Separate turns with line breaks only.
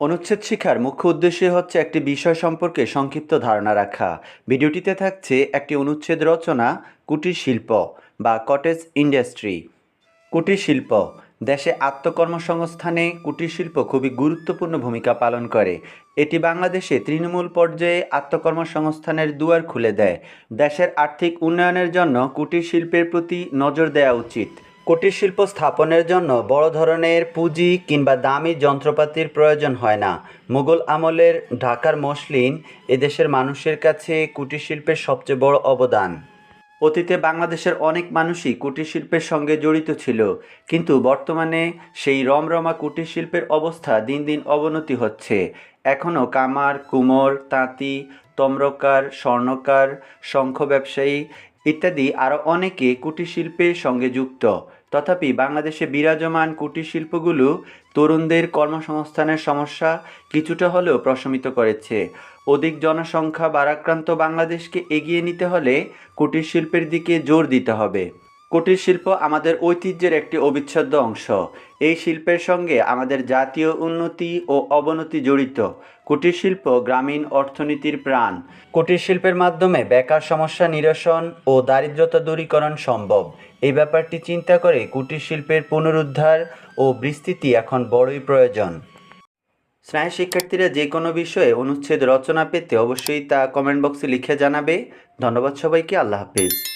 অনুচ্ছেদ শিক্ষার মুখ্য উদ্দেশ্য হচ্ছে একটি বিষয় সম্পর্কে সংক্ষিপ্ত ধারণা রাখা। ভিডিওটিতে থাকছে একটি অনুচ্ছেদ রচনা, কুটির শিল্প বা কটেজ ইন্ডাস্ট্রি। কুটির শিল্প, দেশে আত্মকর্মসংস্থানে কুটির শিল্প খুবই গুরুত্বপূর্ণ ভূমিকা পালন করে। এটি বাংলাদেশে তৃণমূল পর্যায়ে আত্মকর্মসংস্থানের দুয়ার খুলে দেয়। দেশের আর্থিক উন্নয়নের জন্য কুটির শিল্পের প্রতি নজর দেওয়া উচিত। কুটির শিল্প স্থাপনের জন্য বড় ধরনের পুঁজি কিংবা দামি যন্ত্রপাতির প্রয়োজন হয় না। মুঘল আমলের ঢাকার মসলিন এদেশের মানুষের কাছে কুটির শিল্পের সবচেয়ে বড় অবদান। অতীতে বাংলাদেশের অনেক মানুষই কুটির শিল্পের সঙ্গে জড়িত ছিল, কিন্তু বর্তমানে সেই রমরমা কুটির শিল্পের অবস্থা দিন দিন অবনতি হচ্ছে। এখনও কামার, কুমোর, তাঁতি, তম্রকার, স্বর্ণকার, শঙ্খ ব্যবসায়ী ইত্যাদি আরও অনেকে কুটির শিল্পের সঙ্গে যুক্ত। তথাপি বাংলাদেশে বিরাজমান কুটির শিল্পগুলো তরুণদের কর্মসংস্থানের সমস্যা কিছুটা হলেও প্রশমিত করেছে। অধিক জনসংখ্যা বারাক্রান্ত বাংলাদেশকে এগিয়ে নিতে হলে কুটির শিল্পের দিকে জোর দিতে হবে। কুটির শিল্প আমাদের ঐতিহ্যের একটি অবিচ্ছেদ্য অংশ। এই শিল্পের সঙ্গে আমাদের জাতীয় উন্নতি ও অবনতি জড়িত। কুটির শিল্প গ্রামীণ অর্থনীতির প্রাণ। কুটির শিল্পের মাধ্যমে বেকার সমস্যা নিরসন ও দারিদ্রতা দূরীকরণ সম্ভব। এই ব্যাপারটি চিন্তা করে কুটির শিল্পের পুনরুদ্ধার ও বিস্তৃতি এখন বড়ই প্রয়োজন। স্নায়ু শিক্ষার্থীরা যে কোনো বিষয়ে অনুচ্ছেদ রচনা পেতে অবশ্যই তা কমেন্ট বক্সে লিখে জানাবে। ধন্যবাদ সবাইকে, আল্লাহ হাফিজ।